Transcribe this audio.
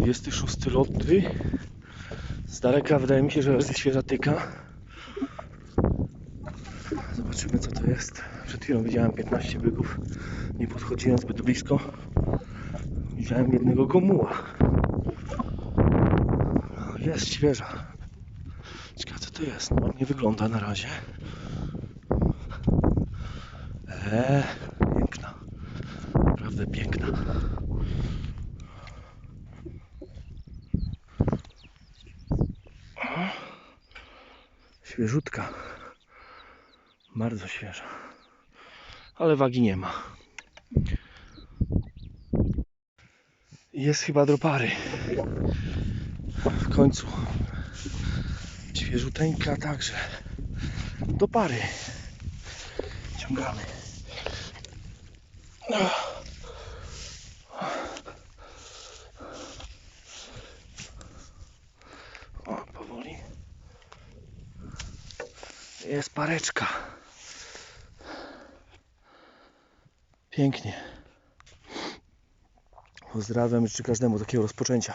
26 loty. Z daleka wydaje mi się, że jest świeża tyka. Zobaczymy co to jest. Przed chwilą widziałem 15 byków. Nie podchodziłem zbyt blisko. Widziałem jednego gomuła. No, Jest świeża. Ciekawe co to jest. No, ładnie wygląda na razie. Eee, piękna. Naprawdę piękna. Świeżutka. Bardzo świeża. Ale wagi nie ma. Jest chyba do pary. W końcu. Świeżuteńka także. Do pary. Ciągamy. O, Jest pareczka. Pięknie. Pozdrawiam, życzę każdemu takiego rozpoczęcia.